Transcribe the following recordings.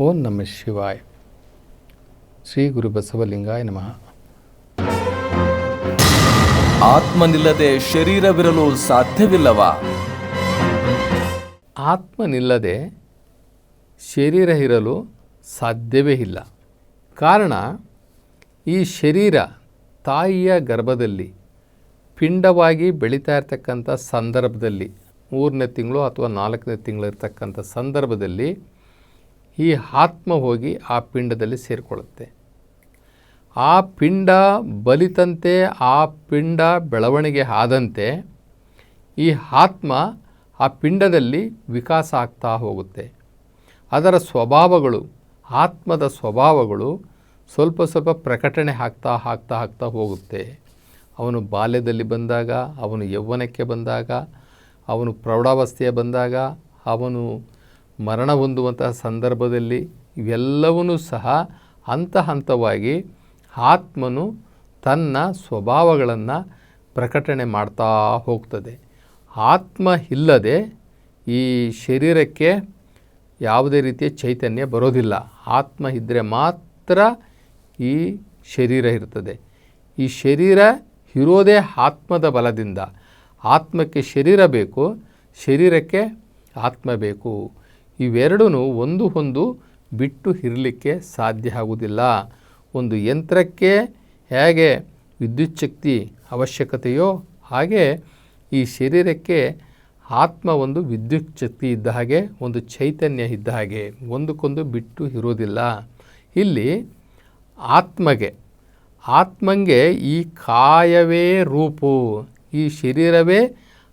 ಓಂ ನಮ ಶಿವಾಯ. ಶ್ರೀ ಗುರು ಬಸವಲಿಂಗಾಯ ನಮಃ. ಆತ್ಮನಿಲ್ಲದೆ ಶರೀರವಿರಲು ಸಾಧ್ಯವಿಲ್ಲವಾ? ಆತ್ಮನಿಲ್ಲದೆ ಶರೀರ ಇರಲು ಸಾಧ್ಯವೇ ಇಲ್ಲ. ಕಾರಣ ಈ ಶರೀರ ತಾಯಿಯ ಗರ್ಭದಲ್ಲಿ ಪಿಂಡವಾಗಿ ಬೆಳೀತಾ ಇರ್ತಕ್ಕಂಥ ಸಂದರ್ಭದಲ್ಲಿ ಮೂರನೇ ತಿಂಗಳು ಅಥವಾ ನಾಲ್ಕನೇ ತಿಂಗಳು ಇರ್ತಕ್ಕಂಥ ಸಂದರ್ಭದಲ್ಲಿ ಈ ಆತ್ಮ ಹೋಗಿ ಆ ಪಿಂಡದಲ್ಲಿ ಸೇರಿಕೊಳ್ಳುತ್ತೆ. ಆ ಪಿಂಡ ಬಲಿತಂತೆ, ಆ ಪಿಂಡ ಬೆಳವಣಿಗೆ ಆದಂತೆ ಈ ಆತ್ಮ ಆ ಪಿಂಡದಲ್ಲಿ ವಿಕಾಸ ಆಗ್ತಾ ಹೋಗುತ್ತೆ. ಅದರ ಸ್ವಭಾವಗಳು, ಆತ್ಮದ ಸ್ವಭಾವಗಳು ಸ್ವಲ್ಪ ಸ್ವಲ್ಪ ಪ್ರಕಟಣೆ ಆಗ್ತಾ ಆಗ್ತಾ ಆಗ್ತಾ ಹೋಗುತ್ತೆ. ಅವನು ಬಾಲ್ಯದಲ್ಲಿ ಬಂದಾಗ, ಅವನು ಯೌವನಕ್ಕೆ ಬಂದಾಗ, ಅವನು ಪ್ರೌಢಾವಸ್ಥೆಯ ಬಂದಾಗ, ಅವನು ಮರಣ ಹೊಂದುವಂತಹ ಸಂದರ್ಭದಲ್ಲಿ ಇವೆಲ್ಲವನ್ನೂ ಸಹ ಹಂತ ಹಂತವಾಗಿ ಆತ್ಮನು ತನ್ನ ಸ್ವಭಾವಗಳನ್ನು ಪ್ರಕಟಣೆ ಮಾಡ್ತಾ ಹೋಗ್ತದೆ. ಆತ್ಮ ಇಲ್ಲದೆ ಈ ಶರೀರಕ್ಕೆ ಯಾವುದೇ ರೀತಿಯ ಚೈತನ್ಯ ಬರೋದಿಲ್ಲ. ಆತ್ಮ ಇದ್ದರೆ ಮಾತ್ರ ಈ ಶರೀರ ಇರ್ತದೆ. ಈ ಶರೀರ ಇರೋದೇ ಆತ್ಮದ ಬಲದಿಂದ. ಆತ್ಮಕ್ಕೆ ಶರೀರ ಬೇಕು, ಶರೀರಕ್ಕೆ ಆತ್ಮ ಬೇಕು. ಇವೆರಡೂ ಒಂದು ಒಂದು ಬಿಟ್ಟು ಇರಲಿಕ್ಕೆ ಸಾಧ್ಯ ಆಗುವುದಿಲ್ಲ. ಒಂದು ಯಂತ್ರಕ್ಕೆ ಹೇಗೆ ವಿದ್ಯುತ್ ಶಕ್ತಿ ಅವಶ್ಯಕತೆಯೋ ಹಾಗೆ ಈ ಶರೀರಕ್ಕೆ ಆತ್ಮ ಒಂದು ವಿದ್ಯುತ್ ಶಕ್ತಿ ಇದ್ದ ಹಾಗೆ, ಒಂದು ಚೈತನ್ಯ ಇದ್ದ ಹಾಗೆ ಒಂದಕ್ಕೊಂದು ಬಿಟ್ಟು ಇರೋದಿಲ್ಲ ಇಲ್ಲಿ ಆತ್ಮಗೆ, ಆತ್ಮಂಗೆ ಈ ಕಾಯವೇ ರೂಪು, ಈ ಶರೀರವೇ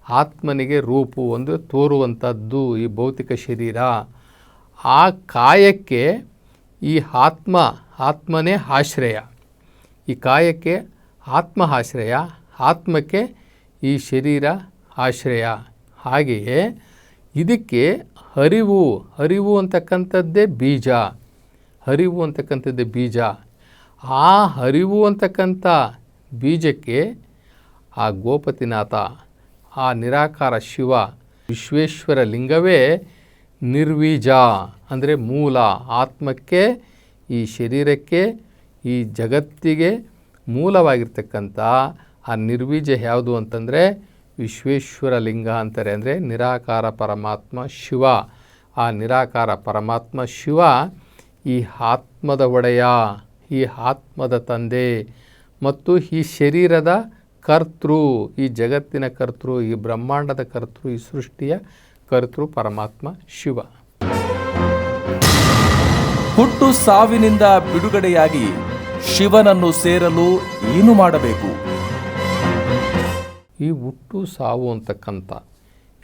ಆತ್ಮನಿಗೆ ರೂಪು ಒಂದು ತೋರುವಂಥದ್ದು ಈ ಭೌತಿಕ ಶರೀರ. ಆ ಕಾಯಕ್ಕೆ ಈ ಆತ್ಮ, ಆತ್ಮನೇ ಆಶ್ರಯ. ಈ ಕಾಯಕ್ಕೆ ಆತ್ಮ ಆಶ್ರಯ ಆತ್ಮಕ್ಕೆ ಈ ಶರೀರ ಆಶ್ರಯ. ಹಾಗೆಯೇ ಇದಕ್ಕೆ ಹರಿವು ಹರಿವು ಅಂತಕ್ಕಂಥದ್ದೇ ಬೀಜ. ಹರಿವು ಅಂತಕ್ಕಂಥದ್ದೇ ಬೀಜ. ಆ ಹರಿವು ಅಂತಕ್ಕಂಥ ಬೀಜಕ್ಕೆ ಆ ಗೋಪತಿನಾಥ ಆ ನಿರಾಕಾರ ಶಿವ ವಿಶ್ವೇಶ್ವರ ಲಿಂಗವೇ ನಿರ್ವೀಜ. ಅಂದರೆ ಮೂಲ ಆತ್ಮಕ್ಕೆ, ಈ ಶರೀರಕ್ಕೆ, ಈ ಜಗತ್ತಿಗೆ ಮೂಲವಾಗಿರ್ತಕ್ಕಂಥ ಆ ನಿರ್ವೀಜ ಯಾವುದು ಅಂತಂದರೆ ವಿಶ್ವೇಶ್ವರ ಲಿಂಗ ಅಂತಾರೆ. ಅಂದರೆ ನಿರಾಕಾರ ಪರಮಾತ್ಮ ಶಿವ. ಆ ನಿರಾಕಾರ ಪರಮಾತ್ಮ ಶಿವ ಈ ಆತ್ಮದ ಒಡೆಯ, ಈ ಆತ್ಮದ ತಂದೆ ಮತ್ತು ಈ ಶರೀರದ ಕರ್ತೃ ಈ ಜಗತ್ತಿನ ಕರ್ತೃ ಈ ಬ್ರಹ್ಮಾಂಡದ ಕರ್ತೃ ಈ ಸೃಷ್ಟಿಯ ಕರ್ತೃ ಪರಮಾತ್ಮ ಶಿವ. ಹುಟ್ಟು ಸಾವಿನಿಂದ ಬಿಡುಗಡೆಯಾಗಿ ಶಿವನನ್ನು ಸೇರಲು ಏನು ಮಾಡಬೇಕು? ಈ ಹುಟ್ಟು ಸಾವು ಅಂತಕ್ಕಂಥ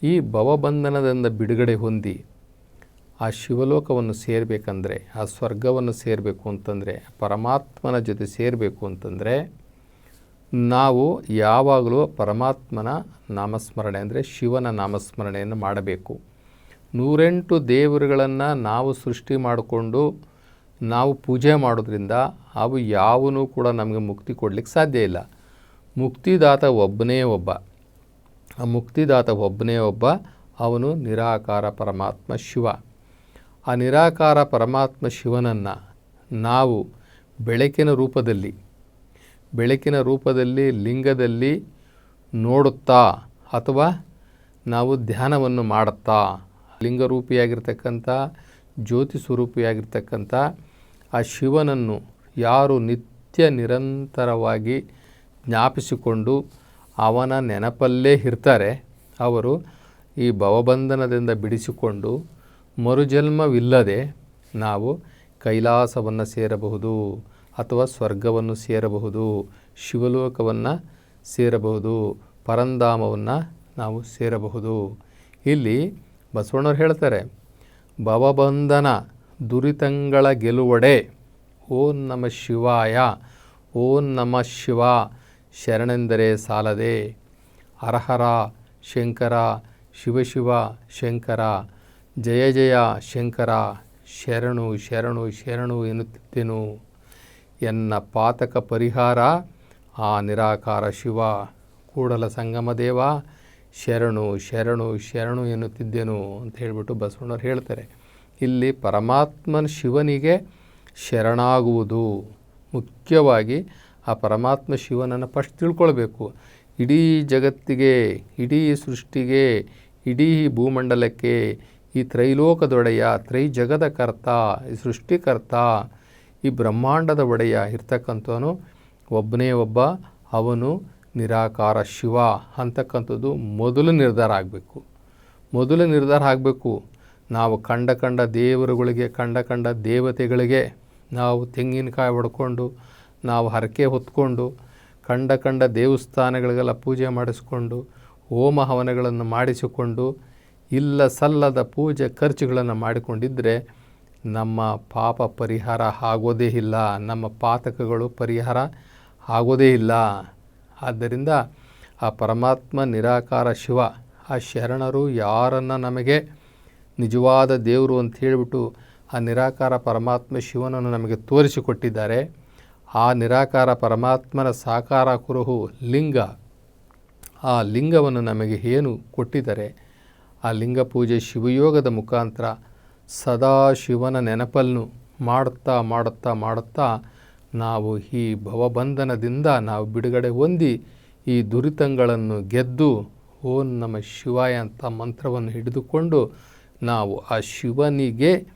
ಈ ಭವಬಂಧನದಿಂದ ಬಿಡುಗಡೆ ಹೊಂದಿ ಆ ಶಿವಲೋಕವನ್ನು ಸೇರಬೇಕಂದ್ರೆ ಆ ಸ್ವರ್ಗವನ್ನು ಸೇರಬೇಕು ಅಂತಂದರೆ ಪರಮಾತ್ಮನ ಜೊತೆ ಸೇರಬೇಕು ಅಂತಂದರೆ ನಾವು ಯಾವಾಗಲೂ ಪರಮಾತ್ಮನ ನಾಮಸ್ಮರಣೆ ಅಂದರೆ ಶಿವನ ನಾಮಸ್ಮರಣೆಯನ್ನು ಮಾಡಬೇಕು. ನೂರೆಂಟು ದೇವರುಗಳನ್ನು ನಾವು ಸೃಷ್ಟಿ ಮಾಡಿಕೊಂಡು ನಾವು ಪೂಜೆ ಮಾಡೋದ್ರಿಂದ ಅವು ಯಾವನೂ ಕೂಡ ನಮಗೆ ಮುಕ್ತಿ ಕೊಡಲಿಕ್ಕೆ ಸಾಧ್ಯ ಇಲ್ಲ. ಮುಕ್ತಿದಾತ ಒಬ್ಬನೇ ಒಬ್ಬ. ಆ ಮುಕ್ತಿದಾತ ಒಬ್ಬನೇ ಒಬ್ಬ ಅವನು ನಿರಾಕಾರ ಪರಮಾತ್ಮ ಶಿವ. ಆ ನಿರಾಕಾರ ಪರಮಾತ್ಮ ಶಿವನನ್ನು ನಾವು ಬೆಳಕಿನ ರೂಪದಲ್ಲಿ ಬೆಳಕಿನ ರೂಪದಲ್ಲಿ, ಲಿಂಗದಲ್ಲಿ ನೋಡುತ್ತಾ ಅಥವಾ ನಾವು ಧ್ಯಾನವನ್ನು ಮಾಡುತ್ತಾ? ಲಿಂಗರೂಪಿಯಾಗಿರ್ತಕ್ಕಂಥ ಜ್ಯೋತಿ ಸ್ವರೂಪಿಯಾಗಿರ್ತಕ್ಕಂಥ ಆ ಶಿವನನ್ನು ಯಾರು ನಿತ್ಯ ನಿರಂತರವಾಗಿ ಜ್ಞಾಪಿಸಿಕೊಂಡು ಅವನ ನೆನಪಲ್ಲೇ ಇರ್ತಾರೆ. ಅವರು ಈ ಭವಬಂಧನದಿಂದ ಬಿಡಿಸಿಕೊಂಡು ಮರುಜನ್ಮವಿಲ್ಲದೆ ನಾವು ಕೈಲಾಸವನ್ನು ಸೇರಬಹುದು. ಅಥವಾ ಸ್ವರ್ಗವನ್ನು ಸೇರಬಹುದು, ಶಿವಲೋಕವನ್ನು ಸೇರಬಹುದು, ಪರಂಧಾಮವನ್ನು ನಾವು ಸೇರಬಹುದು. ಇಲ್ಲಿ ಬಸವಣ್ಣವ್ರು ಹೇಳ್ತಾರೆ ಭವಬಂಧನ ದುರಿತಂಗಳ ಗೆಲುವಡೆ, ಓಂ ನಮ ಶಿವಾಯ, ಓಂ ನಮ ಶಿವ, ಶರಣೆಂದರೆ ಸಾಲದೆ. ಹರಹರ ಶಂಕರ ಶಿವಶಿವ ಶಂಕರ, ಜಯ ಜಯ ಶಂಕರ, ಶರಣು ಶರಣು ಶರಣು ಎನ್ನುತ್ತಿದ್ದೆನು? ಎನ್ನ ಪಾತಕ ಪರಿಹಾರ, ಆ ನಿರಾಕಾರ ಶಿವ, ಕೂಡಲ ಸಂಗಮ ದೇವ, ಶರಣು ಶರಣು ಶರಣು ಎನ್ನುತ್ತಿದ್ದೆನು ಅಂತ ಹೇಳಿಬಿಟ್ಟು ಬಸವಣ್ಣವ್ರು ಹೇಳ್ತಾರೆ. ಇಲ್ಲಿ ಪರಮಾತ್ಮನ ಶಿವನಿಗೆ ಶರಣಾಗುವುದು ಮುಖ್ಯವಾಗಿ ಆ ಪರಮಾತ್ಮ ಶಿವನನ್ನು ಫಸ್ಟ್ ತಿಳ್ಕೊಳ್ಬೇಕು. ಇಡೀ ಜಗತ್ತಿಗೆ, ಇಡೀ ಸೃಷ್ಟಿಗೆ, ಇಡೀ ಭೂಮಂಡಲಕ್ಕೆ ಈ ತ್ರೈಲೋಕದೊಡೆಯ ತ್ರೈ ಜಗದ ಕರ್ತ, ಈ ಸೃಷ್ಟಿಕರ್ತ ಈ ಬ್ರಹ್ಮಾಂಡದ ಒಡೆಯ ಇರ್ತಕ್ಕಂಥವನು ಒಬ್ಬನೇ ಒಬ್ಬ, ಅವನು ನಿರಾಕಾರ ಶಿವ ಅಂತಕ್ಕಂಥದ್ದು ಮೊದಲು ನಿರ್ಧಾರ ಆಗಬೇಕು. ಮೊದಲು ನಿರ್ಧಾರ ಆಗಬೇಕು. ನಾವು ಕಂಡ ಕಂಡ ದೇವರುಗಳಿಗೆ, ಕಂಡ ಕಂಡ ದೇವತೆಗಳಿಗೆ ನಾವು ತೆಂಗಿನಕಾಯಿ ಹೊಡ್ಕೊಂಡು, ನಾವು ಹರಕೆ ಹೊತ್ಕೊಂಡು, ಕಂಡ ಕಂಡ ದೇವಸ್ಥಾನಗಳಿಗೆಲ್ಲ ಪೂಜೆ ಮಾಡಿಸ್ಕೊಂಡು, ಹೋಮ ಹವನಗಳನ್ನು ಮಾಡಿಸಿಕೊಂಡು, ಇಲ್ಲ ಸಲ್ಲದ ಪೂಜೆ ಖರ್ಚುಗಳನ್ನು ಮಾಡಿಕೊಂಡಿದ್ದರೆ ನಮ್ಮ ಪಾಪ ಪರಿಹಾರ ಆಗೋದೇ ಇಲ್ಲ, ನಮ್ಮ ಪಾತಕಗಳು ಪರಿಹಾರ ಆಗೋದೇ ಇಲ್ಲ. ಆದ್ದರಿಂದ ಆ ಪರಮಾತ್ಮ ನಿರಾಕಾರ ಶಿವ, ಆ ಶರಣರು ಯಾರನ್ನು ನಮಗೆ ನಿಜವಾದ ದೇವರು ಅಂತ ಹೇಳಿಬಿಟ್ಟು ಆ ನಿರಾಕಾರ ಪರಮಾತ್ಮ ಶಿವನನ್ನು ನಮಗೆ ತೋರಿಸಿಕೊಟ್ಟಿದ್ದಾರೆ. ಆ ನಿರಾಕಾರ ಪರಮಾತ್ಮನ ಸಾಕಾರ ಕುರುಹು ಲಿಂಗ, ಆ ಲಿಂಗವನ್ನು ನಮಗೆ ಏನು ಕೊಟ್ಟಿದ್ದಾರೆ? ಆ ಲಿಂಗ ಪೂಜೆ ಶಿವಯೋಗದ ಮುಖಾಂತರ ಸದಾ ಶಿವನ ನೆನಪನ್ನು ಮಾಡುತ್ತಾ ಮಾಡುತ್ತಾ ಮಾಡುತ್ತಾ ನಾವು ಈ ಭವಬಂಧನದಿಂದ ನಾವು ಬಿಡುಗಡೆ ಹೊಂದಿ ಈ ದುರಿತಗಳನ್ನು ಗೆದ್ದು ಓಂ ನಮ ಶಿವಾಯ ಅಂತ ಮಂತ್ರವನ್ನು ಹಿಡಿದುಕೊಂಡು ನಾವು ಆ ಶಿವನಿಗೆ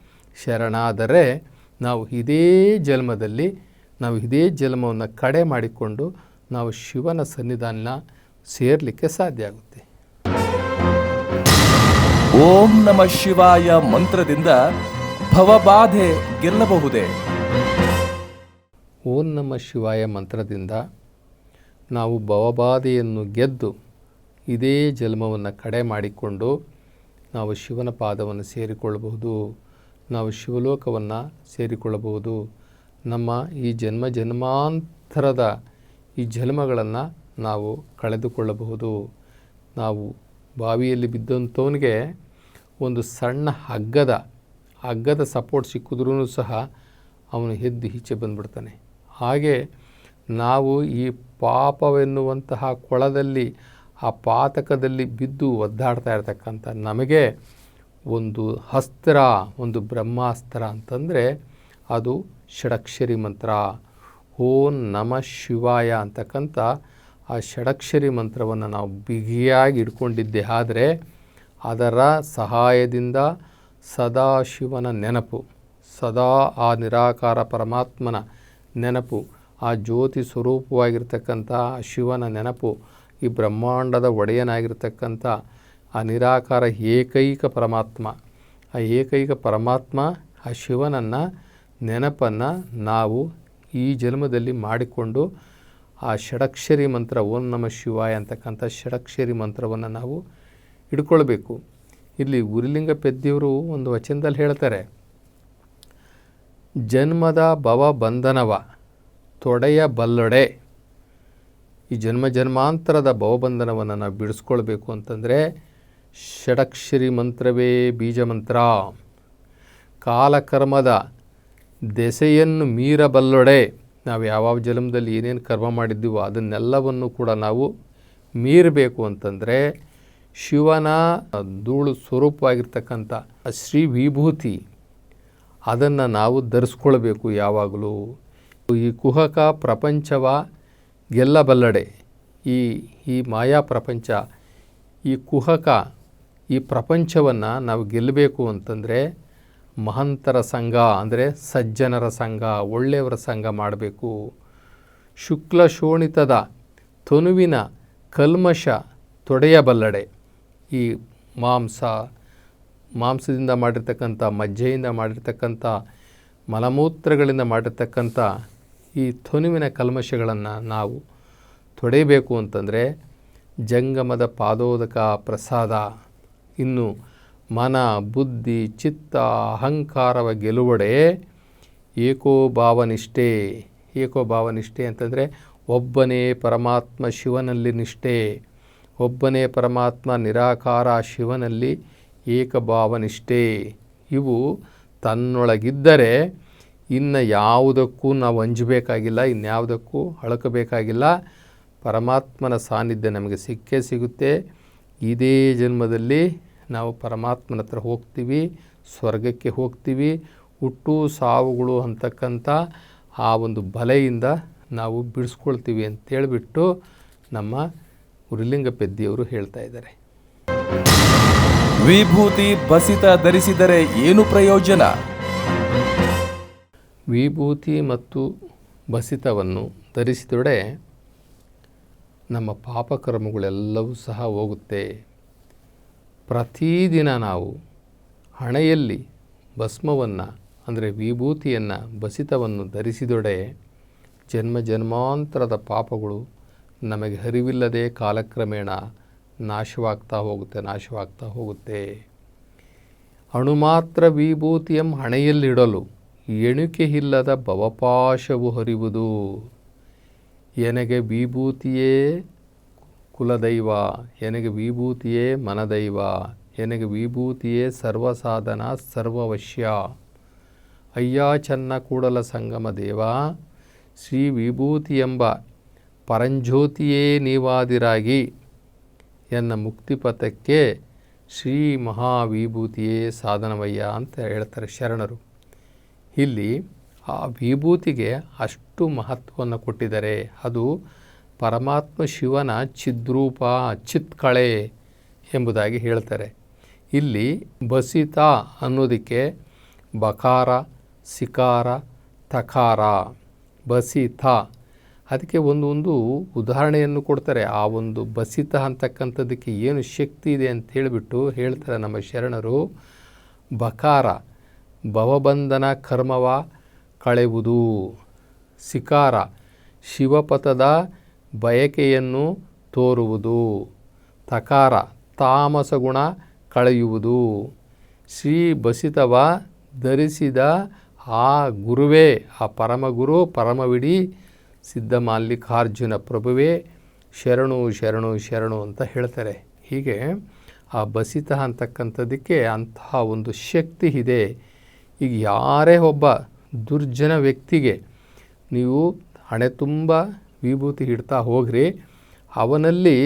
ಶರಣಾದರೆ ನಾವು ಇದೇ ಜನ್ಮದಲ್ಲಿ ನಾವು ಇದೇ ಜನ್ಮವನ್ನು ಕಡೆ ಮಾಡಿಕೊಂಡು ನಾವು ಶಿವನ ಸನ್ನಿಧಾನ ಸೇರಲಿಕ್ಕೆ ಸಾಧ್ಯ ಆಗುತ್ತೆ. ಓಂ ನಮ ಶಿವಾಯ ಮಂತ್ರದಿಂದ ಭವಬಾಧೆ ಗೆಲ್ಲಬಹುದೇ? ಓಂ ನಮ ಶಿವಾಯ ಮಂತ್ರದಿಂದ ನಾವು ಭವಬಾಧೆಯನ್ನು ಗೆದ್ದು ಇದೇ ಜನ್ಮವನ್ನು ಕಡೆ ಮಾಡಿಕೊಂಡು ನಾವು ಶಿವನ ಪಾದವನ್ನು ಸೇರಿಕೊಳ್ಳಬಹುದು, ನಾವು ಶಿವಲೋಕವನ್ನು ಸೇರಿಕೊಳ್ಳಬಹುದು. ನಮ್ಮ ಈ ಜನ್ಮ ಜನ್ಮಾಂತರದ ಈ ಜನ್ಮಗಳನ್ನು ನಾವು ಕಳೆದುಕೊಳ್ಳಬಹುದು. ನಾವು ಬಾವಿಯಲ್ಲಿ ಬಿದ್ದಂಥವನಿಗೆ ಒಂದು ಸಣ್ಣ ಹಗ್ಗದ ಹಗ್ಗದ ಸಪೋರ್ಟ್ ಸಿಕ್ಕಿದ್ರೂ ಸಹ ಅವನು ಎದ್ದು ಈಚೆ ಬಂದ್ಬಿಡ್ತಾನೆ. ಹಾಗೆ ನಾವು ಈ ಪಾಪವೆನ್ನುವಂತಹ ಕೊಳದಲ್ಲಿ, ಆ ಪಾತಕದಲ್ಲಿ ಬಿದ್ದು ಒದ್ದಾಡ್ತಾ ಇರತಕ್ಕಂಥ ನಮಗೆ ಒಂದು ಅಸ್ತ್ರ, ಒಂದು ಬ್ರಹ್ಮಾಸ್ತ್ರ ಅಂತಂದರೆ ಅದು ಷಡಕ್ಷರಿ ಮಂತ್ರ ಓಂ ನಮ ಶಿವಾಯ ಅಂತಕ್ಕಂಥ ಆ ಷಡಕ್ಷರಿ ಮಂತ್ರವನ್ನು ನಾವು ಬಿಗಿಯಾಗಿ ಇಟ್ಕೊಂಡಿದ್ದೆ ಆದರೆ ಅದರ ಸಹಾಯದಿಂದ ಸದಾ ಶಿವನ ನೆನಪು, ಸದಾ ಆ ನಿರಾಕಾರ ಪರಮಾತ್ಮನ ನೆನಪು, ಆ ಜ್ಯೋತಿ ಸ್ವರೂಪವಾಗಿರ್ತಕ್ಕಂಥ ಶಿವನ ನೆನಪು, ಈ ಬ್ರಹ್ಮಾಂಡದ ಒಡೆಯನಾಗಿರ್ತಕ್ಕಂಥ ಆ ನಿರಾಕಾರ ಏಕೈಕ ಪರಮಾತ್ಮ. ಆ ಏಕೈಕ ಪರಮಾತ್ಮ, ಆ ಶಿವನನ್ನು ನೆನಪನ್ನು ನಾವು ಈ ಜನ್ಮದಲ್ಲಿ ಮಾಡಿಕೊಂಡು ಆ ಷಡಕ್ಷರಿ ಮಂತ್ರ ಓಂ ನಮ ಶಿವಾಯ ಅಂತಕ್ಕಂಥ ಷಡಕ್ಷರಿ ಮಂತ್ರವನ್ನು ನಾವು ಹಿಡ್ಕೊಳ್ಬೇಕು. ಇಲ್ಲಿ ಉರಿಲಿಂಗ ಪೆದ್ದಿಯವರು ಒಂದು ವಚನದಲ್ಲಿ ಹೇಳ್ತಾರೆ, ಜನ್ಮದ ಭವ ಬಂಧನವ, ತೊಡೆಯ ಬಲ್ಲೊಡೆ. ಈ ಜನ್ಮ ಜನ್ಮಾಂತರದ ಭವಬಂಧನವನ್ನು ನಾವು ಬಿಡಿಸ್ಕೊಳ್ಬೇಕು ಅಂತಂದರೆ, ಷಡಕ್ಷರಿ ಮಂತ್ರವೇ ಬೀಜ ಮಂತ್ರ, ಕಾಲಕರ್ಮದ ದೆಸೆಯನ್ನು ಮೀರಬಲ್ಲೊಡೆ ನಾವು ಯಾವ್ಯಾವ ಜನ್ಮದಲ್ಲಿ ಏನೇನು ಕರ್ಮ ಮಾಡಿದ್ದೀವೋ ಅದನ್ನೆಲ್ಲವನ್ನು ಕೂಡ ನಾವು ಮೀರಬೇಕು ಅಂತಂದರೆ ಶಿವನ ಧೂಳು ಸ್ವರೂಪವಾಗಿರ್ತಕ್ಕಂಥ ಶ್ರೀ ವಿಭೂತಿ, ಅದನ್ನು ನಾವು ಧರಿಸ್ಕೊಳ್ಬೇಕು ಯಾವಾಗಲೂ. ಈ ಕುಹಕ ಪ್ರಪಂಚವ ಗೆಲ್ಲಬಲ್ಲಡೆ. ಈ ಈ ಮಾಯಾ ಪ್ರಪಂಚ, ಈ ಕುಹಕ, ಈ ಪ್ರಪಂಚವನ್ನು ನಾವು ಗೆಲ್ಲಬೇಕು ಅಂತಂದರೆ ಮಹಂತರ ಸಂಘ ಅಂದರೆ ಸಜ್ಜನರ ಸಂಘ, ಒಳ್ಳೆಯವರ ಸಂಘ ಮಾಡಬೇಕು. ಶುಕ್ಲ ಶೋಣಿತದ, ತನುವಿನ ಕಲ್ಮಶ ತೊಡೆಯಬಲ್ಲಡೆ. ಈ ಮಾಂಸ, ಮಾಂಸದಿಂದ ಮಾಡಿರ್ತಕ್ಕಂಥ, ಮಜ್ಜೆಯಿಂದ ಮಾಡಿರ್ತಕ್ಕಂಥ, ಮಲಮೂತ್ರಗಳಿಂದ ಮಾಡಿರ್ತಕ್ಕಂಥ ಈ ತೊನುವಿನ ಕಲ್ಮಶಗಳನ್ನು ನಾವು ತೊಡೆಯಬೇಕು ಅಂತಂದರೆ ಜಂಗಮದ ಪಾದೋದಕ ಪ್ರಸಾದ, ಇನ್ನು ಮನ, ಬುದ್ಧಿ, ಚಿತ್ತ, ಅಹಂಕಾರವ ಗೆಲುವಡೆ ಏಕೋಭಾವನಿಷ್ಠೆ. ಏಕೋಭಾವನಿಷ್ಠೆ ಅಂತಂದರೆ ಒಬ್ಬನೇ ಪರಮಾತ್ಮ ಶಿವನಲ್ಲಿ ನಿಷ್ಠೆ. ಒಬ್ಬನೇ ಪರಮಾತ್ಮ ನಿರಾಕಾರ ಶಿವನಲ್ಲಿ ಏಕಭಾವನಿಷ್ಠೆ. ಇವು ತನ್ನೊಳಗಿದ್ದರೆ ಇನ್ನು ಯಾವುದಕ್ಕೂ ನಾವು ಅಂಜಬೇಕಾಗಿಲ್ಲ ಇನ್ಯಾವುದಕ್ಕೂ ಅಳಕಬೇಕಾಗಿಲ್ಲ. ಪರಮಾತ್ಮನ ಸಾನ್ನಿಧ್ಯ ನಮಗೆ ಸಿಕ್ಕೇ ಸಿಗುತ್ತೆ. ಇದೇ ಜನ್ಮದಲ್ಲಿ ನಾವು ಪರಮಾತ್ಮನ ಹತ್ರ ಹೋಗ್ತೀವಿ, ಸ್ವರ್ಗಕ್ಕೆ ಹೋಗ್ತೀವಿ. ಹುಟ್ಟು ಸಾವುಗಳು ಅಂತಕ್ಕಂಥ ಆ ಒಂದು ಬಲೆಯಿಂದ ನಾವು ಬಿಡಿಸ್ಕೊಳ್ತೀವಿ ಅಂತೇಳಿಬಿಟ್ಟು ನಮ್ಮ ಉರಿಲಿಂಗ ಪೆದ್ದಿಯವರು ಹೇಳ್ತಾ ಇದ್ದಾರೆ. ವಿಭೂತಿ ಬಸಿತ ಧರಿಸಿದರೆ ಏನು ಪ್ರಯೋಜನ? ವಿಭೂತಿ ಮತ್ತು ಬಸಿತವನ್ನು ಧರಿಸಿದೊಡೆ ನಮ್ಮ ಪಾಪಕರ್ಮಗಳೆಲ್ಲವೂ ಸಹ ಹೋಗುತ್ತೆ. ಪ್ರತಿದಿನ ನಾವು ಹಣೆಯಲ್ಲಿ ಭಸ್ಮವನ್ನು ಅಂದರೆ ವಿಭೂತಿಯನ್ನು ಬಸಿತವನ್ನು ಧರಿಸಿದೊಡೆ ಜನ್ಮ ಜನ್ಮಾಂತರದ ಪಾಪಗಳು ನಮಗೆ ಅರಿವಿಲ್ಲದೆ ಕಾಲಕ್ರಮೇಣ ನಾಶವಾಗ್ತಾ ಹೋಗುತ್ತೆ ನಾಶವಾಗ್ತಾ ಹೋಗುತ್ತೆ. ಅಣು ಮಾತ್ರ ವಿಭೂತಿಯಂ ಹಣೆಯಲ್ಲಿಡಲು ಎಣಿಕೆ ಇಲ್ಲದ ಭವಪಾಶವು ಹರಿವುದು. ಎನಗೆ ವಿಭೂತಿಯೇ ಕುಲದೈವ, ಎನಗೆ ವಿಭೂತಿಯೇ ಮನದೈವ, ಎನಗೆ ವಿಭೂತಿಯೇ ಸರ್ವಸಾಧನ, ಸರ್ವವಶ್ಯ. ಅಯ್ಯ ಚನ್ನ ಕೂಡಲ ಸಂಗಮ ದೇವ, ಶ್ರೀ ವಿಭೂತಿ ಎಂಬ ಪರಂಜ್ಯೋತಿಯೇ ನೀವಾದಿರಾಗಿ ಎನ್ನ ಮುಕ್ತಿಪಥಕ್ಕೆ ಶ್ರೀ ಮಹಾವಿಭೂತಿಯೇ ಸಾಧನವಯ್ಯ ಅಂತ ಹೇಳ್ತಾರೆ ಶರಣರು. ಇಲ್ಲಿ ಆ ವಿಭೂತಿಗೆ ಅಷ್ಟು ಮಹತ್ವವನ್ನು ಕೊಟ್ಟಿದ್ದಾರೆ. ಅದು ಪರಮಾತ್ಮ ಶಿವನ ಚಿದ್ರೂಪ, ಚಿತ್ಕಳೆ ಎಂಬುದಾಗಿ ಹೇಳ್ತಾರೆ. ಇಲ್ಲಿ ಬಸಿತ ಅನ್ನೋದಕ್ಕೆ ಬಕಾರ, ಸಿಕಾರ, ತಕಾರ, ಬಸಿತ ಅದಕ್ಕೆ ಒಂದು ಒಂದು ಉದಾಹರಣೆಯನ್ನು ಕೊಡ್ತಾರೆ. ಆ ಒಂದು ಬಸಿತ ಅಂತಕ್ಕಂಥದ್ದಕ್ಕೆ ಏನು ಶಕ್ತಿ ಇದೆ ಅಂತ ಹೇಳಿಬಿಟ್ಟು ಹೇಳ್ತಾರೆ ನಮ್ಮ ಶರಣರು. ಬಕಾರ, ಭವಬಂಧನ ಕರ್ಮವ ಕಳೆಯುವುದು ಸಿಕಾರ, ಶಿವಪಥದ ಬಯಕೆಯನ್ನು ತೋರುವುದು. ತಕಾರ, ತಾಮಸ ಗುಣ ಕಳೆಯುವುದು. ಶ್ರೀ ಬಸಿತವ ಧರಿಸಿದ ಆ ಗುರುವೇ, ಆ ಪರಮಗುರು, ಪರಮವಿಡಿ ಸಿದ್ಧಮಾಲ್ಲಿಕಾರ್ಜುನ ಪ್ರಭುವೇ ಶರಣು ಶರಣು ಶರಣು ಅಂತ ಹೇಳ್ತಾರೆ. ಹೀಗೆ ಆ ಬಸಿತ ಅಂತಕ್ಕಂಥದ್ದಕ್ಕೆ ಅಂತಹ ಒಂದು ಶಕ್ತಿ ಇದೆ. ಈಗ ಯಾರೇ ಒಬ್ಬ ದುರ್ಜನ ವ್ಯಕ್ತಿಗೆ ನೀವು ಹಣೆ ತುಂಬ ವಿಭೂತಿ ಇಡ್ತಾ ಹೋಗ್ರಿ, ಅವನಲ್ಲಿ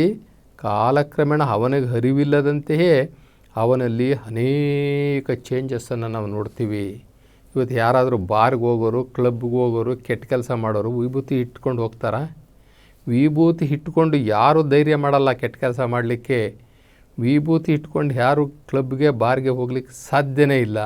ಕಾಲಕ್ರಮೇಣ ಅವನಿಗೆ ಅರಿವಿಲ್ಲದಂತೆಯೇ ಅವನಲ್ಲಿ ಅನೇಕ ಚೇಂಜಸ್ಸನ್ನು ನಾವು ನೋಡ್ತೀವಿ. ಇವತ್ತು ಯಾರಾದರೂ ಬಾರ್ಗೆ ಹೋಗೋರು, ಕ್ಲಬ್ಗೆ ಹೋಗೋರು, ಕೆಟ್ಟ ಕೆಲಸ ಮಾಡೋರು, ವಿಭೂತಿ ಇಟ್ಕೊಂಡು ಹೋಗ್ತಾರ? ವಿಭೂತಿ ಇಟ್ಕೊಂಡು ಯಾರೂ ಧೈರ್ಯ ಮಾಡಲ್ಲ ಕೆಟ್ಟ ಕೆಲಸ ಮಾಡಲಿಕ್ಕೆ? ವಿಭೂತಿ ಇಟ್ಕೊಂಡು ಯಾರು ಕ್ಲಬ್ಗೆ, ಬಾರ್ಗೆ ಹೋಗ್ಲಿಕ್ಕೆ ಸಾಧ್ಯವೇ ಇಲ್ಲ.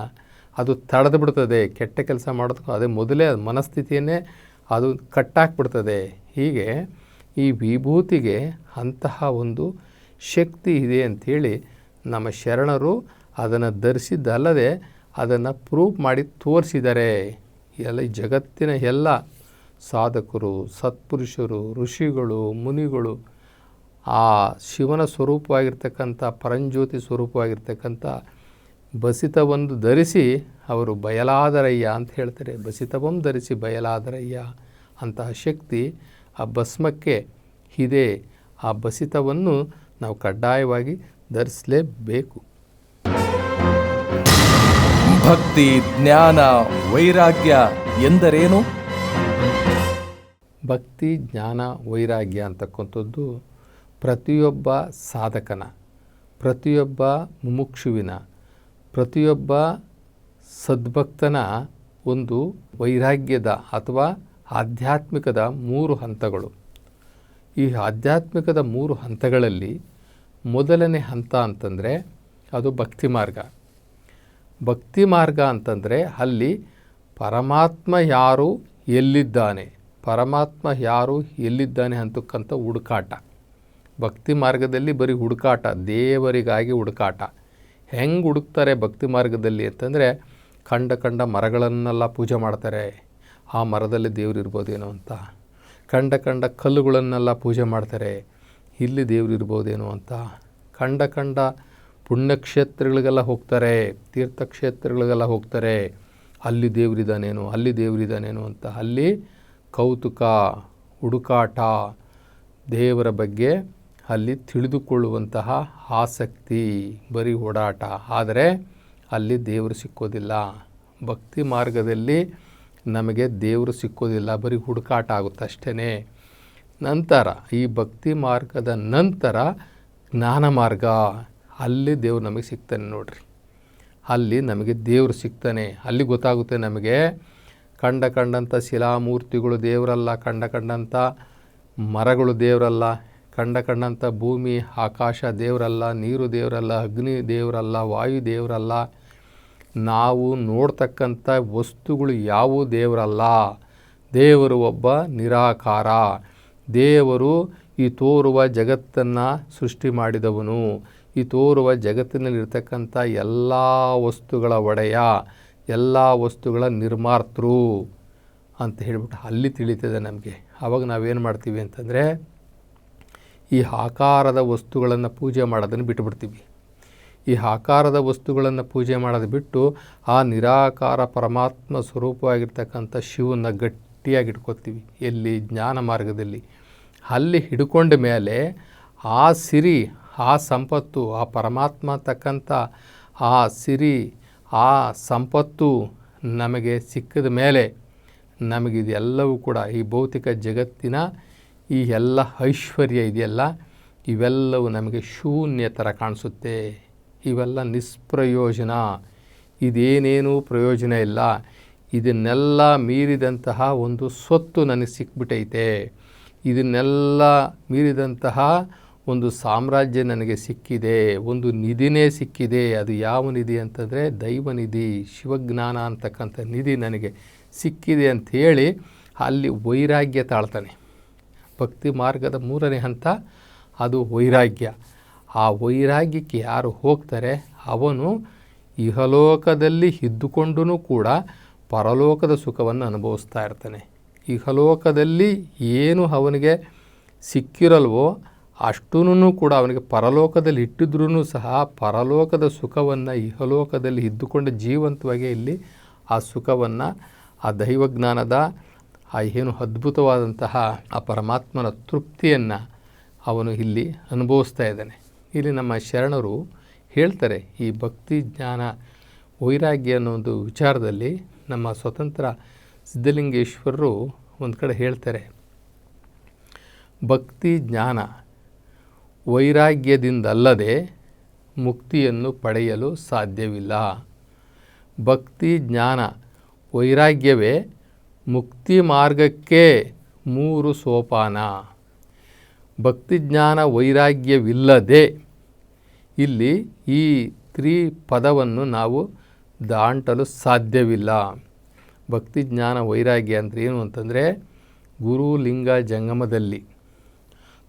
ಅದು ತಡೆದು ಬಿಡ್ತದೆ. ಕೆಟ್ಟ ಕೆಲಸ ಮಾಡೋದಕ್ಕೂ ಅದೇ ಮೊದಲೇ ಅದು ಮನಸ್ಥಿತಿಯನ್ನೇ ಅದು ಕಟ್ಟಾಕ್ಬಿಡ್ತದೆ. ಹೀಗೆ ಈ ವಿಭೂತಿಗೆ ಅಂತಹ ಒಂದು ಶಕ್ತಿ ಇದೆ ಅಂಥೇಳಿ ನಮ್ಮ ಶರಣರು ಅದನ್ನು ಧರಿಸಿದ್ದಲ್ಲದೆ ಅದನ್ನು ಪ್ರೂವ್ ಮಾಡಿ ತೋರಿಸಿದ್ದಾರೆ ಎಲ್ಲ ಜಗತ್ತಿನ ಎಲ್ಲ ಸಾಧಕರು, ಸತ್ಪುರುಷರು, ಋಷಿಗಳು, ಮುನಿಗಳು, ಆ ಶಿವನ ಸ್ವರೂಪವಾಗಿರ್ತಕ್ಕಂಥ ಪರಂಜ್ಯೋತಿ ಸ್ವರೂಪವಾಗಿರ್ತಕ್ಕಂಥ ಬಸಿತವೊಂದು ಧರಿಸಿ ಅವರು ಬಯಲಾದರಯ್ಯ ಅಂತ ಹೇಳ್ತಾರೆ. ಬಸಿತವಂ ಧರಿಸಿ ಬಯಲಾದರಯ್ಯ ಅಂತಹ ಶಕ್ತಿ ಆ ಭಸ್ಮಕ್ಕೆ ಇದೆ. ಆ ಬಸಿತವನ್ನು ನಾವು ಕಡ್ಡಾಯವಾಗಿ ಧರಿಸಲೇಬೇಕು. ಭಕ್ತಿ, ಜ್ಞಾನ, ವೈರಾಗ್ಯ ಎಂದರೇನು? ಭಕ್ತಿ, ಜ್ಞಾನ, ವೈರಾಗ್ಯ ಅಂತಕ್ಕಂಥದ್ದು ಪ್ರತಿಯೊಬ್ಬ ಸಾಧಕನ, ಪ್ರತಿಯೊಬ್ಬ ಮುಮುಕ್ಷುವಿನ, ಪ್ರತಿಯೊಬ್ಬ ಸದ್ಭಕ್ತನ ಒಂದು ವೈರಾಗ್ಯದ ಅಥವಾ ಆಧ್ಯಾತ್ಮಿಕದ ಮೂರು ಹಂತಗಳು. ಈ ಆಧ್ಯಾತ್ಮಿಕದ ಮೂರು ಹಂತಗಳಲ್ಲಿ ಮೊದಲನೇ ಹಂತ ಅಂತಂದರೆ ಅದು ಭಕ್ತಿ ಮಾರ್ಗ ಭಕ್ತಿ ಮಾರ್ಗ ಅಂತಂದರೆ ಅಲ್ಲಿ ಪರಮಾತ್ಮ ಯಾರು ಎಲ್ಲಿದ್ದಾನೆ? ಪರಮಾತ್ಮ ಯಾರು ಎಲ್ಲಿದ್ದಾನೆ ಅಂತಕ್ಕಂಥ ಹುಡುಕಾಟ. ಭಕ್ತಿ ಮಾರ್ಗದಲ್ಲಿ ಬರೀ ಹುಡುಕಾಟ, ದೇವರಿಗಾಗಿ ಹುಡುಕಾಟ. ಹೆಂಗೆ ಹುಡುಕ್ತಾರೆ ಭಕ್ತಿ ಮಾರ್ಗದಲ್ಲಿ ಅಂತಂದರೆ ಕಂಡ ಕಂಡ ಮರಗಳನ್ನೆಲ್ಲ ಪೂಜೆ ಮಾಡ್ತಾರೆ. ಆ ಮರದಲ್ಲಿ ದೇವ್ರು ಇರ್ಬೋದೇನೋ ಅಂತ. ಕಂಡ ಕಂಡ ಕಲ್ಲುಗಳನ್ನೆಲ್ಲ ಪೂಜೆ ಮಾಡ್ತಾರೆ. ಇಲ್ಲಿ ದೇವ್ರು ಇರ್ಬೋದೇನೋ ಅಂತ. ಕಂಡ ಕಂಡ ಪುಣ್ಯಕ್ಷೇತ್ರಗಳಿಗೆಲ್ಲ ಹೋಗ್ತಾರೆ, ತೀರ್ಥಕ್ಷೇತ್ರಗಳಿಗೆಲ್ಲ ಹೋಗ್ತಾರೆ. ಅಲ್ಲಿ ದೇವರಿದ್ದಾನೇನು ಅಲ್ಲಿ ದೇವರಿದ್ದಾನೇನು ಅಂತ ಅಲ್ಲಿ ಕೌತುಕ, ಹುಡುಕಾಟ, ದೇವರ ಬಗ್ಗೆ ಅಲ್ಲಿ ತಿಳಿದುಕೊಳ್ಳುವಂತಹ ಆಸಕ್ತಿ, ಬರೀ ಓಡಾಟ. ಆದರೆ ಅಲ್ಲಿ ದೇವರು ಸಿಕ್ಕೋದಿಲ್ಲ. ಭಕ್ತಿ ಮಾರ್ಗದಲ್ಲಿ ನಮಗೆ ದೇವರು ಸಿಕ್ಕೋದಿಲ್ಲ. ಬರೀ ಹುಡುಕಾಟ ಆಗುತ್ತೆ ಅಷ್ಟೇ ನಂತರ ಈ ಭಕ್ತಿ ಮಾರ್ಗದ ನಂತರ ಜ್ಞಾನ ಮಾರ್ಗ. ಅಲ್ಲಿ ದೇವ್ರು ನಮಗೆ ಸಿಗ್ತಾನೆ ನೋಡ್ರಿ. ಅಲ್ಲಿ ನಮಗೆ ದೇವರು ಸಿಗ್ತಾನೆ. ಅಲ್ಲಿ ಗೊತ್ತಾಗುತ್ತೆ ನಮಗೆ ಕಂಡ ಕಂಡಂಥ ಶಿಲಾಮೂರ್ತಿಗಳು ದೇವರಲ್ಲ, ಕಂಡ ಕಂಡಂಥ ಮರಗಳು ದೇವರಲ್ಲ, ಕಂಡ ಕಂಡಂಥ ಭೂಮಿ, ಆಕಾಶ ದೇವರಲ್ಲ, ನೀರು ದೇವರಲ್ಲ, ಅಗ್ನಿ ದೇವರಲ್ಲ, ವಾಯು ದೇವರಲ್ಲ. ನಾವು ನೋಡ್ತಕ್ಕಂಥ ವಸ್ತುಗಳು ಯಾವುವು ದೇವರಲ್ಲ. ದೇವರು ಒಬ್ಬ ನಿರಾಕಾರ. ದೇವರು ಈ ತೋರುವ ಜಗತ್ತನ್ನು ಸೃಷ್ಟಿ ಮಾಡಿದವನು. ಈ ತೋರುವ ಜಗತ್ತಿನಲ್ಲಿರ್ತಕ್ಕಂಥ ಎಲ್ಲ ವಸ್ತುಗಳ ಒಡೆಯ, ಎಲ್ಲ ವಸ್ತುಗಳ ನಿರ್ಮಾತೃ ಅಂತ ಹೇಳಿಬಿಟ್ಟು ಅಲ್ಲಿ ತಿಳಿತದೆ ನಮಗೆ. ಆವಾಗ ನಾವೇನು ಮಾಡ್ತೀವಿ ಅಂತಂದರೆ, ಈ ಆಕಾರದ ವಸ್ತುಗಳನ್ನು ಪೂಜೆ ಮಾಡೋದನ್ನು ಬಿಟ್ಟುಬಿಡ್ತೀವಿ ಈ ಆಕಾರದ ವಸ್ತುಗಳನ್ನು ಪೂಜೆ ಮಾಡೋದು ಬಿಟ್ಟು ಆ ನಿರಾಕಾರ ಪರಮಾತ್ಮ ಸ್ವರೂಪವಾಗಿರ್ತಕ್ಕಂಥ ಶಿವನ ಗಟ್ಟಿಯಾಗಿ ಇಟ್ಕೋತೀವಿ ಎಲ್ಲಿ? ಜ್ಞಾನ ಮಾರ್ಗದಲ್ಲಿ. ಅಲ್ಲಿ ಹಿಡ್ಕೊಂಡ ಮೇಲೆ ಆ ಸಿರಿ ಆ ಸಂಪತ್ತು, ಆ ಪರಮಾತ್ಮ ತಕ್ಕಂಥ ಆ ಸಿರಿ, ಆ ಸಂಪತ್ತು ನಮಗೆ ಸಿಕ್ಕಿದ ಮೇಲೆ ನಮಗಿದೆಲ್ಲವೂ ಕೂಡ ಈ ಭೌತಿಕ ಜಗತ್ತಿನ ಈ ಎಲ್ಲ ಐಶ್ವರ್ಯ ಇದೆಯಲ್ಲ, ಇವೆಲ್ಲವೂ ನಮಗೆ ಶೂನ್ಯ ಥರ ಕಾಣಿಸುತ್ತೆ. ಇವೆಲ್ಲ ನಿಷ್ಪ್ರಯೋಜನ. ಇದೇನೇನೂ ಪ್ರಯೋಜನ ಇಲ್ಲ. ಇದನ್ನೆಲ್ಲ ಮೀರಿದಂತಹ ಒಂದು ಸ್ವತ್ತು ನನಗೆ ಸಿಕ್ಬಿಟ್ಟೈತೆ. ಇದನ್ನೆಲ್ಲ ಮೀರಿದಂತಹ ಒಂದು ಸಾಮ್ರಾಜ್ಯ ನನಗೆ ಸಿಕ್ಕಿದೆ, ಒಂದು ನಿಧಿನೇ ಸಿಕ್ಕಿದೆ. ಅದು ಯಾವ ನಿಧಿ ಅಂತಂದರೆ ದೈವ ನಿಧಿ ಶಿವಜ್ಞಾನ ಅಂತಕ್ಕಂಥ ನಿಧಿ ನನಗೆ ಸಿಕ್ಕಿದೆ ಅಂಥೇಳಿ ಅಲ್ಲಿ ವೈರಾಗ್ಯ ತಾಳ್ತಾನೆ. ಭಕ್ತಿ ಮಾರ್ಗದ ಮೂರನೇ ಹಂತ ಅದು ವೈರಾಗ್ಯ. ಆ ವೈರಾಗ್ಯಕ್ಕೆ ಯಾರು ಹೋಗ್ತಾರೆ? ಅವನು ಇಹಲೋಕದಲ್ಲಿ ಇದ್ದುಕೊಂಡೂ ಕೂಡ ಪರಲೋಕದ ಸುಖವನ್ನು ಅನುಭವಿಸ್ತಾ ಇರ್ತಾನೆ. ಇಹಲೋಕದಲ್ಲಿ ಏನು ಅವನಿಗೆ ಸಿಕ್ಕಿರಲ್ವೋ ಅಷ್ಟೂ ಕೂಡ ಅವನಿಗೆ ಪರಲೋಕದಲ್ಲಿ ಇಟ್ಟಿದ್ರೂ ಸಹ ಪರಲೋಕದ ಸುಖವನ್ನು ಇಹಲೋಕದಲ್ಲಿ ಇದ್ದುಕೊಂಡು ಜೀವಂತವಾಗಿ ಇಲ್ಲಿ ಆ ಸುಖವನ್ನು, ಆ ದೈವಜ್ಞಾನದ ಆ ಏನು ಅದ್ಭುತವಾದಂತಹ ಆ ಪರಮಾತ್ಮನ ತೃಪ್ತಿಯನ್ನು ಅವನು ಇಲ್ಲಿ ಅನುಭವಿಸ್ತಾ ಇದ್ದಾನೆ. ಇಲ್ಲಿ ನಮ್ಮ ಶರಣರು ಹೇಳ್ತಾರೆ, ಈ ಭಕ್ತಿ ಜ್ಞಾನ ವೈರಾಗ್ಯ ಅನ್ನೋ ಒಂದು ವಿಚಾರದಲ್ಲಿ ನಮ್ಮ ಸ್ವತಂತ್ರ ಸಿದ್ಧಲಿಂಗೇಶ್ವರರು ಒಂದು ಕಡೆ ಹೇಳ್ತಾರೆ, ಭಕ್ತಿ ಜ್ಞಾನ ವೈರಾಗ್ಯದಿಂದಲ್ಲದೆ ಮುಕ್ತಿಯನ್ನು ಪಡೆಯಲು ಸಾಧ್ಯವಿಲ್ಲ. ಭಕ್ತಿ, ಜ್ಞಾನ, ವೈರಾಗ್ಯವೇ ಮುಕ್ತಿ ಮಾರ್ಗಕ್ಕೆ ಮೂರು ಸೋಪಾನ. ಭಕ್ತಿ, ಜ್ಞಾನ, ವೈರಾಗ್ಯವಿಲ್ಲದೆ ಇಲ್ಲಿ ಈ ತ್ರೀ ಪದವನ್ನು ನಾವು ದಾಂಟಲು ಸಾಧ್ಯವಿಲ್ಲ. ಭಕ್ತಿ, ಜ್ಞಾನ, ವೈರಾಗ್ಯ ಅಂದರೆ ಏನು ಅಂತಂದರೆ ಗುರು ಲಿಂಗ ಜಂಗಮದಲ್ಲಿ.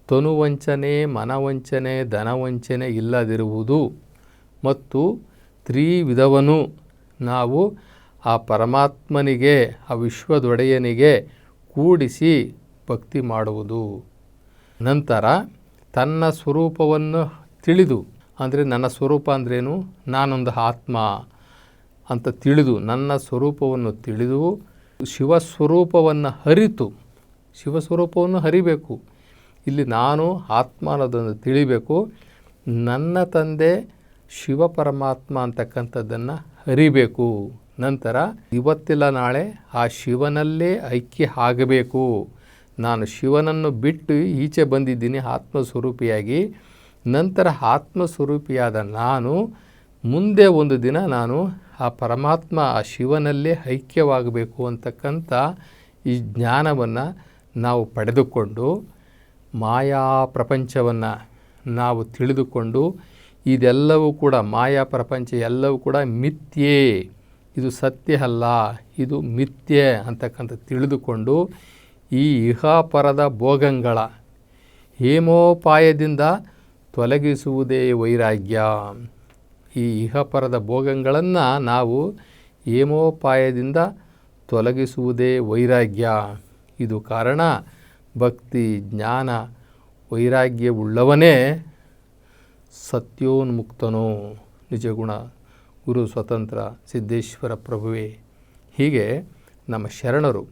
ತನುವಂಚನೆ, ಮನವಂಚನೆ, ಧನವಂಚನೆ ಇಲ್ಲದಿರುವುದು ಮತ್ತು ತ್ರಿವಿಧವನ್ನು ನಾವು ಆ ಪರಮಾತ್ಮನಿಗೆ, ಆ ವಿಶ್ವದೊಡೆಯನಿಗೆ ಕೂಡಿಸಿ ಭಕ್ತಿ ಮಾಡುವುದು. ನಂತರ ತನ್ನ ಸ್ವರೂಪವನ್ನು ತಿಳಿದು, ಅಂದರೆ ನನ್ನ ಸ್ವರೂಪ ಅಂದ್ರೇನು? ನಾನೊಂದು ಆತ್ಮ ಅಂತ ತಿಳಿದು, ನನ್ನ ಸ್ವರೂಪವನ್ನು ತಿಳಿದು ಶಿವಸ್ವರೂಪವನ್ನು ಅರಿತು, ಶಿವಸ್ವರೂಪವನ್ನು ಹರಿಬೇಕು ಇಲ್ಲಿ ನಾನು ಆತ್ಮ ಅನ್ನೋದನ್ನು ತಿಳಿಬೇಕು, ನನ್ನ ತಂದೆ ಶಿವ ಪರಮಾತ್ಮ ಅಂತಕ್ಕಂಥದ್ದನ್ನು ಅರಿಬೇಕು. ನಂತರ ಇವತ್ತಿಲ್ಲ ನಾಳೆ ಆ ಶಿವನಲ್ಲೇ ಐಕ್ಯ ಆಗಬೇಕು. ನಾನು ಶಿವನನ್ನು ಬಿಟ್ಟು ಈಚೆ ಬಂದಿದ್ದೀನಿ ಆತ್ಮಸ್ವರೂಪಿಯಾಗಿ. ನಂತರ ಆತ್ಮಸ್ವರೂಪಿಯಾದ ನಾನು, ಮುಂದೆ ಒಂದು ದಿನ ನಾನು ಆ ಪರಮಾತ್ಮ ಆ ಶಿವನಲ್ಲೇ ಐಕ್ಯವಾಗಬೇಕು ಅಂತಕ್ಕಂಥ ಈ ಜ್ಞಾನವನ್ನು ನಾವು ಪಡೆದುಕೊಂಡು ಮಾಯಾ ಪ್ರಪಂಚವನ್ನು ನಾವು ತಿಳಿದುಕೊಂಡು ಇದೆಲ್ಲವೂ ಕೂಡ ಮಾಯಾ ಪ್ರಪಂಚ ಎಲ್ಲವೂ ಕೂಡ ಮಿಥ್ಯೆ. ಇದು ಸತ್ಯ ಅಲ್ಲ ಇದು ಮಿಥ್ಯೆ ಅಂತಕ್ಕಂಥ ತಿಳಿದುಕೊಂಡು ಈ ಇಹಾಪರದ ಭೋಗಗಳ ಹೇಮೋಪಾಯದಿಂದ ತೊಲಗಿಸುವುದೇ ವೈರಾಗ್ಯ. ಈ ಇಹಪರದ ಭೋಗಗಳನ್ನು ನಾವು ಹೇಮೋಪಾಯದಿಂದ ತೊಲಗಿಸುವುದೇ ವೈರಾಗ್ಯ. ಇದು ಕಾರಣ ಭಕ್ತಿ, ಜ್ಞಾನ ವೈರಾಗ್ಯವುಳ್ಳವನೇ ಸತ್ಯೋನ್ಮುಕ್ತನೋ. ನಿಜಗುಣ, ಗುರು ಸ್ವತಂತ್ರ, ಸಿದ್ದೇಶ್ವರ ಪ್ರಭುವೇ. ಹೀಗೆ ನಮ್ಮ ಶರಣರು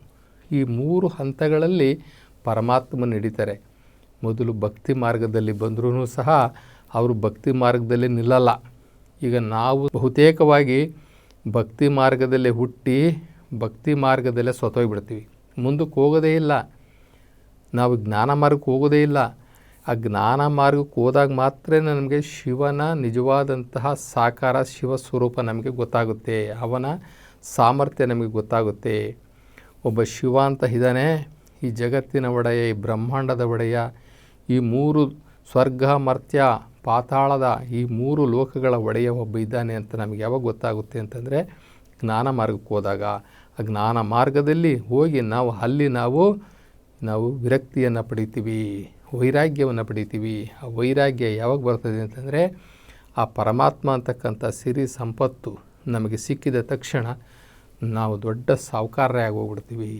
ಈ ಮೂರು ಹಂತಗಳಲ್ಲಿ ಪರಮಾತ್ಮ ನಡೀತಾರೆ ಮೊದಲು ಭಕ್ತಿ ಮಾರ್ಗದಲ್ಲಿ ಬಂದರೂ ಸಹ ಅವರು ಭಕ್ತಿ ಮಾರ್ಗದಲ್ಲಿ ನಿಲ್ಲಲ್ಲ. ಈಗ ನಾವು ಬಹುತೇಕವಾಗಿ ಭಕ್ತಿ ಮಾರ್ಗದಲ್ಲೇ ಹುಟ್ಟಿ ಭಕ್ತಿ ಮಾರ್ಗದಲ್ಲೇ ಸ್ವತೋಗಿಬಿಡ್ತೀವಿ ಮುಂದಕ್ಕೆ ಹೋಗೋದೇ ಇಲ್ಲ. ನಾವು ಜ್ಞಾನ ಮಾರ್ಗಕ್ಕೆ ಹೋಗೋದೇ ಇಲ್ಲ. ಆ ಜ್ಞಾನ ಮಾರ್ಗಕ್ಕೆ ಹೋದಾಗ ಮಾತ್ರ ನಮಗೆ ಶಿವನ ನಿಜವಾದಂತಹ ಸಾಕಾರ ಶಿವ ಸ್ವರೂಪ ನಮಗೆ ಗೊತ್ತಾಗುತ್ತೆ. ಅವನ ಸಾಮರ್ಥ್ಯ ನಮಗೆ ಗೊತ್ತಾಗುತ್ತೆ. ಒಬ್ಬ ಶಿವ ಅಂತ ಇದ್ದಾನೆ, ಈ ಜಗತ್ತಿನ ಒಡೆಯ, ಈ ಬ್ರಹ್ಮಾಂಡದ ಒಡೆಯ, ಈ ಮೂರು ಸ್ವರ್ಗ, ಮರ್ತ್ಯ, ಪಾತಾಳದ ಈ ಮೂರು ಲೋಕಗಳ ಒಡೆಯ ಒಬ್ಬ ಇದ್ದಾನೆ ಅಂತ ನಮಗೆ ಯಾವಾಗ ಗೊತ್ತಾಗುತ್ತೆ ಅಂತಂದರೆ ಜ್ಞಾನ ಮಾರ್ಗಕ್ಕೆ ಹೋದಾಗ. ಆ ಜ್ಞಾನ ಮಾರ್ಗದಲ್ಲಿ ಹೋಗಿ ನಾವು, ಅಲ್ಲಿ ನಾವು ನಾವು ವಿರಕ್ತಿಯನ್ನು ಪಡಿತೀವಿ, ವೈರಾಗ್ಯವನ್ನು ಪಡಿತೀವಿ. ಆ ವೈರಾಗ್ಯ ಯಾವಾಗ ಬರ್ತದೆ ಅಂತಂದರೆ, ಆ ಪರಮಾತ್ಮ ಅಂತಕ್ಕಂಥ ಸಿರಿ ಸಂಪತ್ತು ನಮಗೆ ಸಿಕ್ಕಿದ ತಕ್ಷಣ ನಾವು ದೊಡ್ಡ ಸಾವುಕಾರ್ಯ ಆಗೋಗ್ಬಿಡ್ತೀವಿ.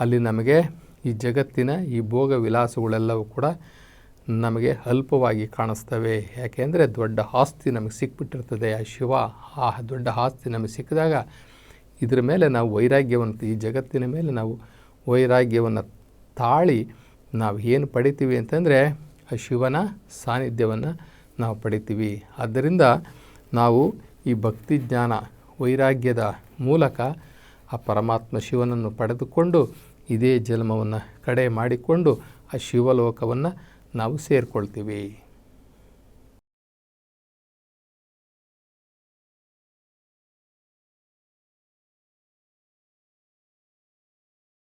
ಅಲ್ಲಿ ನಮಗೆ ಈ ಜಗತ್ತಿನ ಈ ಭೋಗ ವಿಲಾಸಗಳೆಲ್ಲವೂ ಕೂಡ ನಮಗೆ ಅಲ್ಪವಾಗಿ ಕಾಣಿಸ್ತವೆ. ಯಾಕೆಂದರೆ ದೊಡ್ಡ ಆಸ್ತಿ ನಮಗೆ ಸಿಕ್ಬಿಟ್ಟಿರ್ತದೆ. ಆ ಶಿವ, ಆ ದೊಡ್ಡ ಆಸ್ತಿ ನಮಗೆ ಸಿಕ್ಕಿದಾಗ ಇದರ ಮೇಲೆ ನಾವು ವೈರಾಗ್ಯವನ್ನು, ಈ ಜಗತ್ತಿನ ಮೇಲೆ ನಾವು ವೈರಾಗ್ಯವನ್ನು ತಾಳಿ ನಾವು ಏನು ಪಡಿತೀವಿ ಅಂತಂದರೆ ಆ ಶಿವನ ಸಾನ್ನಿಧ್ಯವನ್ನು ನಾವು ಪಡಿತೀವಿ. ಆದ್ದರಿಂದ ನಾವು ಈ ಭಕ್ತಿ ಜ್ಞಾನ ವೈರಾಗ್ಯದ ಮೂಲಕ ಆ ಪರಮಾತ್ಮ ಶಿವನನ್ನು ಪಡೆದುಕೊಂಡು ಇದೇ ಜನ್ಮವನ್ನು ಕಡೆ ಮಾಡಿಕೊಂಡು ಆ ಶಿವಲೋಕವನ್ನು ನಾವು ಸೇರಿಕೊಳ್ತೀವಿ.